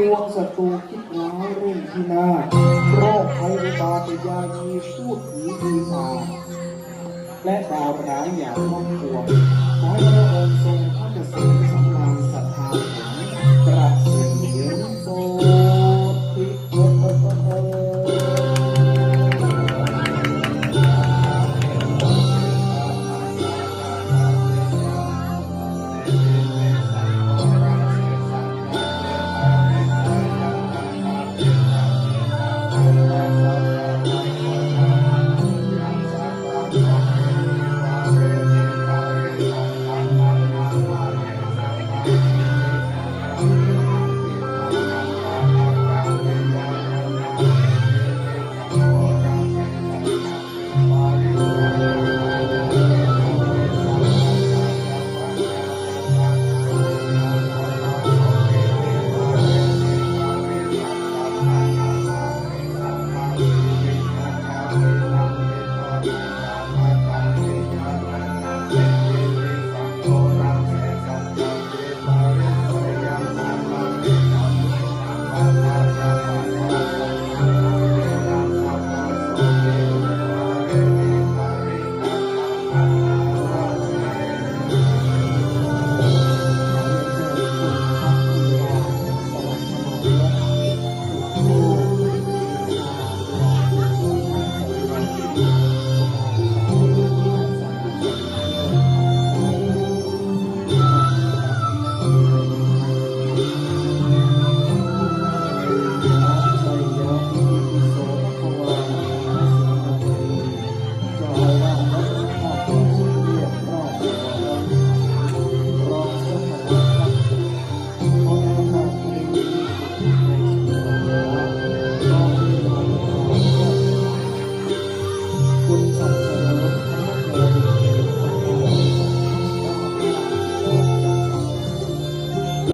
ปวงศัตรูคิดร้ายเร่งที่นาโรคภัยอุบาทยายีพูดผีปีศาจและดาวร้ายอย่างครอบครัวขอให้พระองค์ทรงพระเกษมสำ